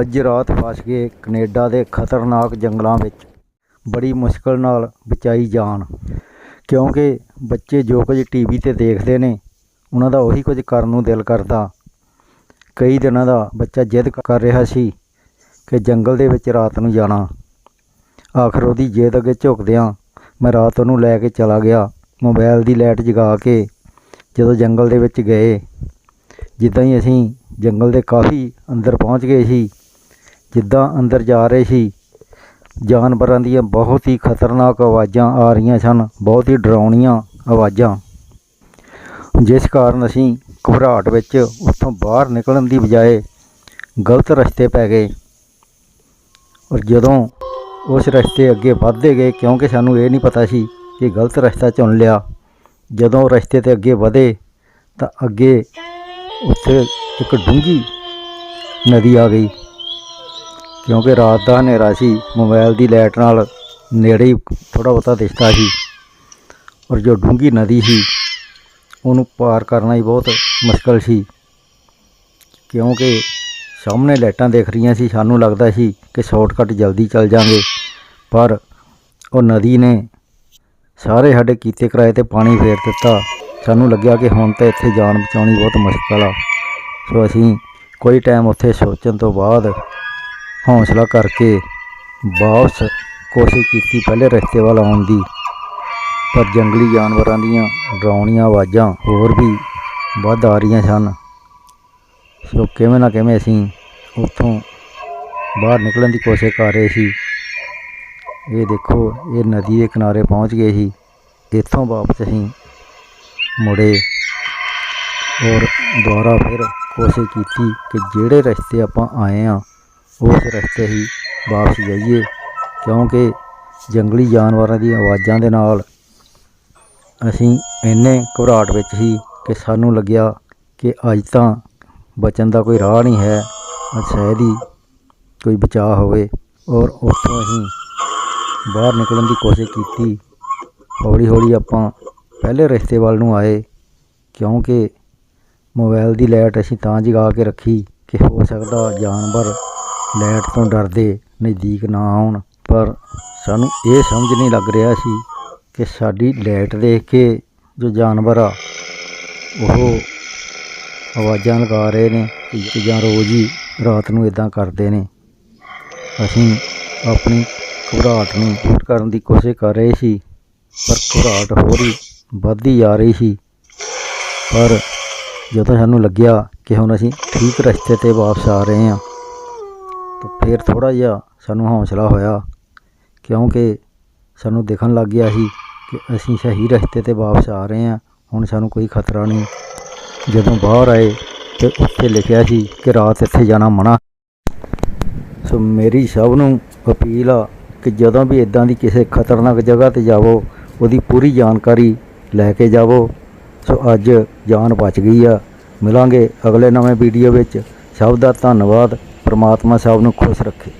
ਅੱਜ ਰਾਤ ਫਸ ਗਏ ਕੈਨੇਡਾ ਦੇ ਖਤਰਨਾਕ ਜੰਗਲਾਂ ਵਿੱਚ। ਬੜੀ ਮੁਸ਼ਕਲ ਨਾਲ ਬਚਾਈ ਜਾਨ। ਕਿਉਂਕਿ ਬੱਚੇ ਜੋ ਕੁਝ ਟੀਵੀ ਤੇ ਦੇਖਦੇ ਨੇ, ਉਹਨਾਂ ਦਾ ਉਹੀ ਕੁਝ ਕਰਨ ਨੂੰ ਦਿਲ ਕਰਦਾ। ਕਈ ਦਿਨਾਂ ਦਾ ਬੱਚਾ ਜਿੱਦ ਕਰ ਰਿਹਾ ਸੀ ਕਿ ਜੰਗਲ ਦੇ ਵਿੱਚ ਰਾਤ ਨੂੰ ਜਾਣਾ। ਆਖਰ ਉਹਦੀ ਜਿੱਦ ਅੱਗੇ ਝੁਕਦਿਆਂ ਮੈਂ ਰਾਤ ਉਹਨੂੰ ਲੈ ਕੇ ਚਲਾ ਗਿਆ। ਮੋਬਾਈਲ ਦੀ ਲਾਈਟ ਜਗਾ ਕੇ ਜਦੋਂ ਜੰਗਲ ਦੇ ਵਿੱਚ ਗਏ। ਜਿੱਦਾਂ ਹੀ ਅਸੀਂ ਜੰਗਲ ਦੇ ਕਾਫੀ ਅੰਦਰ ਪਹੁੰਚ ਗਏ ਸੀ। ਜਿੱਦਾਂ ਅੰਦਰ ਜਾ ਰਹੇ ਸੀ, ਜਾਨਵਰਾਂ ਦੀਆਂ ਬਹੁਤ ਹੀ ਖਤਰਨਾਕ ਆਵਾਜ਼ਾਂ ਆ ਰਹੀਆਂ ਸਨ, ਬਹੁਤ ਹੀ ਡਰਾਉਣੀਆਂ ਆਵਾਜ਼ਾਂ। ਜਿਸ ਕਾਰਨ ਅਸੀਂ ਘਬਰਾਹਟ ਵਿੱਚ ਉੱਥੋਂ ਬਾਹਰ ਨਿਕਲਣ ਦੀ ਬਜਾਏ ਗਲਤ ਰਸਤੇ ਪੈ ਗਏ। ਔਰ ਜਦੋਂ ਉਸ ਰਸਤੇ ਅੱਗੇ ਵਧਦੇ ਗਏ, ਕਿਉਂਕਿ ਸਾਨੂੰ ਇਹ ਨਹੀਂ ਪਤਾ ਸੀ ਕਿ ਗਲਤ ਰਸਤਾ ਚੁਣ ਲਿਆ। ਜਦੋਂ ਰਸਤੇ ਤੇ ਅੱਗੇ ਵਧੇ ਤਾਂ ਅੱਗੇ ਉੱਥੇ ਇੱਕ ਡੂੰਘੀ ਨਦੀ ਆ ਗਈ। ਕਿਉਂਕਿ ਰਾਤ ਦਾ ਹਨੇਰਾ ਸੀ, ਮੋਬਾਈਲ ਦੀ ਲਾਈਟ ਨਾਲ ਨੇੜੇ ਹੀ ਥੋੜਾ ਬਹੁਤਾ ਦਿਸਦਾ ਸੀ। ਔਰ ਜੋ ਡੂੰਘੀ ਨਦੀ ਸੀ, ਉਹਨੂੰ ਪਾਰ ਕਰਨਾ ਹੀ ਬਹੁਤ ਮੁਸ਼ਕਲ ਸੀ। ਕਿਉਂਕਿ ਸਾਹਮਣੇ ਲਾਈਟਾਂ ਦਿਖ ਰਹੀਆਂ ਸੀ, ਸਾਨੂੰ ਲੱਗਦਾ ਸੀ ਕਿ ਸ਼ਾਰਟਕਟ ਜਲਦੀ ਚੱਲ ਜਾਾਂਗੇ ਪਰ ਉਹ ਨਦੀ ਨੇ ਸਾਰੇ ਸਾਡੇ ਕੀਤੇ ਕਿਰਾਏ ਤੇ ਪਾਣੀ ਫੇਰ ਦਿੱਤਾ। ਸਾਨੂੰ ਲੱਗਿਆ ਕਿ ਹੁਣ ਤਾਂ ਇੱਥੇ ਜਾਨ ਬਚਾਉਣੀ ਬਹੁਤ ਮੁਸ਼ਕਲ ਆ। ਸੋ ਅਸੀਂ ਕੋਈ ਟਾਈਮ ਉੱਥੇ ਸੋਚਣ ਤੋਂ ਬਾਅਦ ਹੌਸਲਾ ਕਰਕੇ ਵਾਪਸ ਕੋਸ਼ਿਸ਼ ਕੀਤੀ ਪਹਿਲੇ ਰਸਤੇ ਵੱਲ ਆਉਣ ਦੀ। ਪਰ ਜੰਗਲੀ ਜਾਨਵਰਾਂ ਦੀਆਂ ਡਰਾਉਣੀਆਂ ਆਵਾਜ਼ਾਂ ਹੋਰ ਵੀ ਵੱਧ ਆ ਰਹੀਆਂ ਸਨ। ਸੋ ਕਿਵੇਂ ਨਾ ਕਿਵੇਂ ਅਸੀਂ ਉੱਥੋਂ ਬਾਹਰ ਨਿਕਲਣ ਦੀ ਕੋਸ਼ਿਸ਼ ਕਰ ਰਹੇ ਸੀ। ਇਹ ਦੇਖੋ, ਇਹ ਨਦੀ ਦੇ ਕਿਨਾਰੇ ਪਹੁੰਚ ਗਏ ਸੀ। ਇੱਥੋਂ ਵਾਪਸ ਅਸੀਂ ਮੁੜੇ ਔਰ ਦੁਬਾਰਾ ਫਿਰ ਕੋਸ਼ਿਸ਼ ਕੀਤੀ ਕਿ ਜਿਹੜੇ ਰਸਤੇ ਆਪਾਂ ਆਏ ਆ, ਉਸ ਰਸਤੇ ਹੀ ਵਾਪਸ ਜਾਈਏ, ਕਿਉਂਕਿ ਜੰਗਲੀ ਜਾਨਵਰਾਂ ਦੀਆਂ ਆਵਾਜ਼ਾਂ ਦੇ ਨਾਲ ਅਸੀਂ ਇੰਨੇ ਘਬਰਾਹਟ ਵਿੱਚ ਸੀ ਕਿ ਸਾਨੂੰ ਲੱਗਿਆ ਕਿ ਅੱਜ ਤਾਂ ਬਚਣ ਦਾ ਕੋਈ ਰਾਹ ਨਹੀਂ ਹੈ, ਅੱਜ ਸ਼ਾਇਦ ਹੀ ਕੋਈ ਬਚਾਅ ਹੋਵੇ। ਔਰ ਉੱਥੋਂ ਅਸੀਂ ਬਾਹਰ ਨਿਕਲਣ ਦੀ ਕੋਸ਼ਿਸ਼ ਕੀਤੀ। ਹੌਲੀ ਹੌਲੀ ਆਪਾਂ ਪਹਿਲੇ ਰਸਤੇ ਵੱਲ ਨੂੰ ਆਏ, ਕਿਉਂਕਿ ਮੋਬਾਈਲ ਦੀ ਲਾਈਟ ਅਸੀਂ ਤਾਂ ਜਗਾ ਕੇ ਰੱਖੀ ਕਿ ਹੋ ਸਕਦਾ ਜਾਨਵਰ ਲਾਈਟ ਤੋਂ ਡਰਦੇ ਨਜ਼ਦੀਕ ਨਾ ਆਉਣ। ਪਰ ਸਾਨੂੰ ਇਹ ਸਮਝ ਨਹੀਂ ਲੱਗ ਰਿਹਾ ਸੀ ਕਿ ਸਾਡੀ ਲਾਈਟ ਦੇਖ ਕੇ ਜੋ ਜਾਨਵਰ ਆ, ਉਹ ਆਵਾਜ਼ਾਂ ਲਗਾ ਰਹੇ ਨੇ ਕਿ ਜਾਂ ਰੋਜ਼ ਹੀ ਰਾਤ ਨੂੰ ਇਦਾਂ ਕਰਦੇ ਨੇ। ਅਸੀਂ ਆਪਣੀ ਘਬਰਾਹਟ ਨੂੰ ਦੂਰ ਕਰਨ ਦੀ ਕੋਸ਼ਿਸ਼ ਕਰ ਰਹੇ ਸੀ, ਪਰ ਘਬਰਾਹਟ ਹੋਰ ਹੀ ਵੱਧਦੀ ਜਾ ਰਹੀ ਸੀ। ਪਰ ਜਦੋਂ ਸਾਨੂੰ ਲੱਗਿਆ ਕਿ ਹੁਣ ਅਸੀਂ ਠੀਕ ਰਸਤੇ ਤੇ ਵਾਪਸ ਆ ਰਹੇ ਹਾਂ, ਤਾਂ ਫਿਰ ਥੋੜਾ ਜਿਹਾ ਸਾਨੂੰ ਹੌਸਲਾ ਹੋਇਆ, ਕਿਉਂਕਿ ਸਾਨੂੰ ਦੇਖਣ ਲੱਗ ਗਿਆ ਸੀ ਕਿ ਅਸੀਂ ਸਹੀ ਰਸਤੇ ਤੇ ਵਾਪਸ ਆ ਰਹੇ ਹਾਂ। ਹੁਣ ਸਾਨੂੰ ਕੋਈ ਖਤਰਾ ਨਹੀਂ। ਜਦੋਂ ਬਾਹਰ ਆਏ ਤੇ ਉੱਥੇ ਲਿਖਿਆ ਸੀ ਕਿ ਰਾਤ ਇੱਥੇ ਜਾਣਾ ਮਨਾ। ਸੋ ਮੇਰੀ ਸਭ ਨੂੰ ਅਪੀਲ ਆ ਕਿ ਜਦੋਂ ਵੀ ਇਦਾਂ ਦੀ ਕਿਸੇ ਖਤਰਨਾਕ ਜਗ੍ਹਾ ਤੇ ਜਾਵੋ, ਉਹਦੀ ਪੂਰੀ ਜਾਣਕਾਰੀ ਲੈ ਕੇ ਜਾਵੋ। ਸੋ ਅੱਜ ਜਾਨ ਬਚ ਗਈ ਆ। ਮਿਲਾਂਗੇ ਅਗਲੇ ਨਵੇਂ ਵੀਡੀਓ ਵਿੱਚ। ਸਭ ਦਾ ਧੰਨਵਾਦ। ਪ੍ਰਮਾਤਮਾ ਸਭ ਨੂੰ ਖੁਸ਼ ਰੱਖੇ।